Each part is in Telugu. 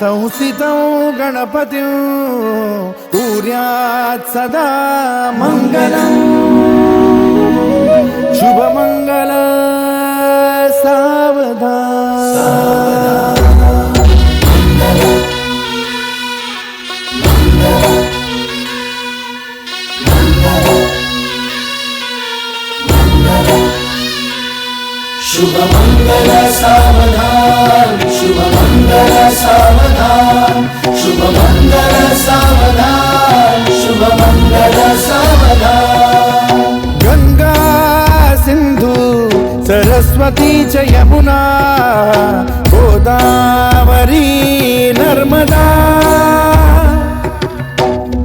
संस्थितौ गणपतिं कुर्यात् सदा मङ्गलम्। शुभमङ्गल सावधा శుభమంగళ సావధాన్ శుభమంగళ సావధాన్ శుభమంగళ సావధాన్ శుభమంగళ సావధాన్. గంగా సింధు సరస్వతి చ యమునా గోదావరి నర్మదా.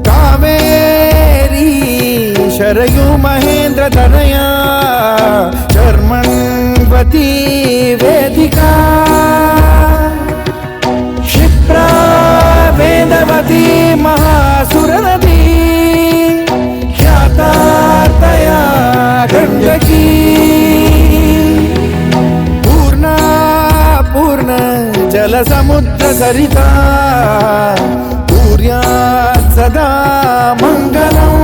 కావేరీ శరయు మహేంద్ర తనయా శర్మణ नर्मदा वेदिका। क्षिप्रा वेदवती महासुरनदी। ख्यातार्तया गण्डकी। पूर्णा पूर्ण जलसमुद्रसरिता पूर्यात् सदा मङ्गलम्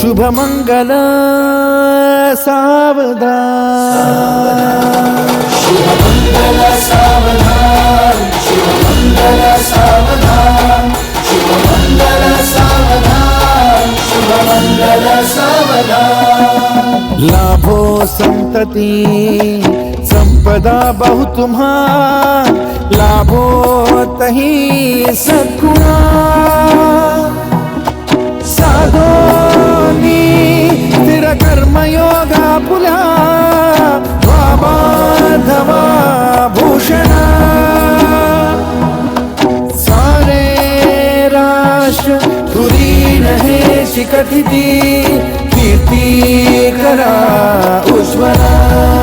शुभमङ्गला सावधान शिवमंगल सावधान शिवमंगल सावधान शिवमंगल सावधान शिवमंगल सावधान लाभो संतती संपदा बहु तुम्हा कथिती कीर्ती करा उज्ज्वला.